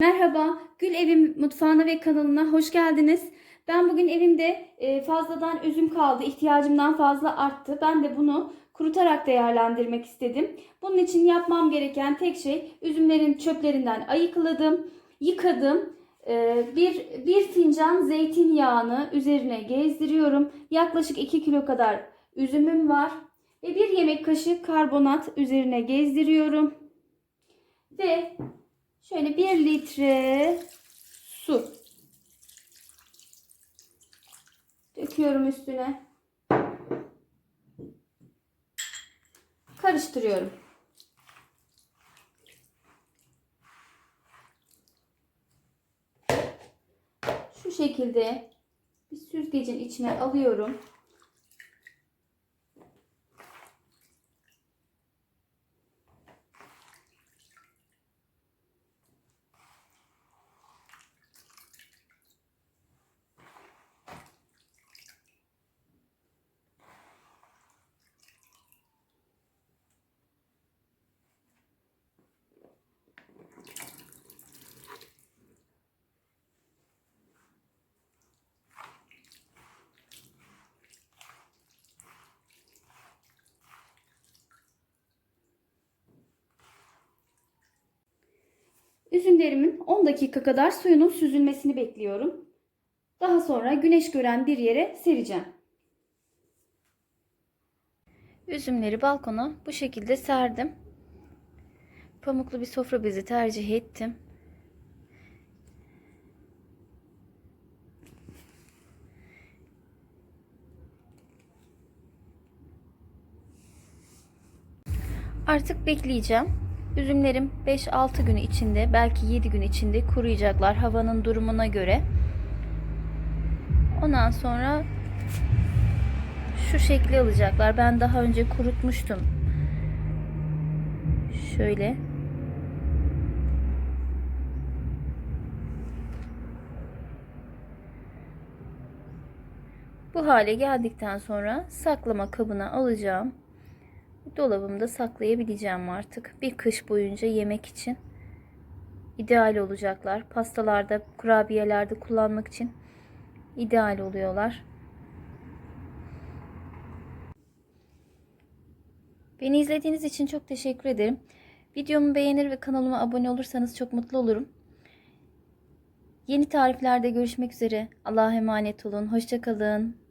Merhaba, Gül Evim mutfağına ve kanalına hoş geldiniz. Ben bugün evimde e, fazladan üzüm kaldı, ihtiyacımdan fazla arttı. Ben de bunu kurutarak değerlendirmek istedim. Bunun için yapmam gereken tek şey üzümlerin çöplerinden ayıkladım, yıkadım. E, Bir, bir fincan zeytinyağını üzerine gezdiriyorum. Yaklaşık 2 kilo kadar üzümüm var. Ve bir yemek kaşığı karbonat üzerine gezdiriyorum. Ve Şöyle 1 litre su döküyorum üstüne. Karıştırıyorum. Şu şekilde bir süzgecin içine alıyorum. Üzümlerimin 10 dakika kadar suyunun süzülmesini bekliyorum. Daha sonra güneş gören bir yere sereceğim. Üzümleri balkona bu şekilde serdim. Pamuklu bir sofra bezi tercih ettim. Artık bekleyeceğim. Üzümlerim 5-6 gün içinde, belki 7 gün içinde kuruyacaklar havanın durumuna göre. Ondan sonra şu şekli alacaklar. Ben daha önce kurutmuştum. Şöyle. Bu hale geldikten sonra saklama kabına alacağım. Dolabımda saklayabileceğim artık. Bir kış boyunca yemek için ideal olacaklar. Pastalarda, kurabiyelerde kullanmak için ideal oluyorlar. Beni izlediğiniz için çok teşekkür ederim. Videomu beğenir ve kanalıma abone olursanız çok mutlu olurum. Yeni tariflerde görüşmek üzere. Allah'a emanet olun. Hoşçakalın.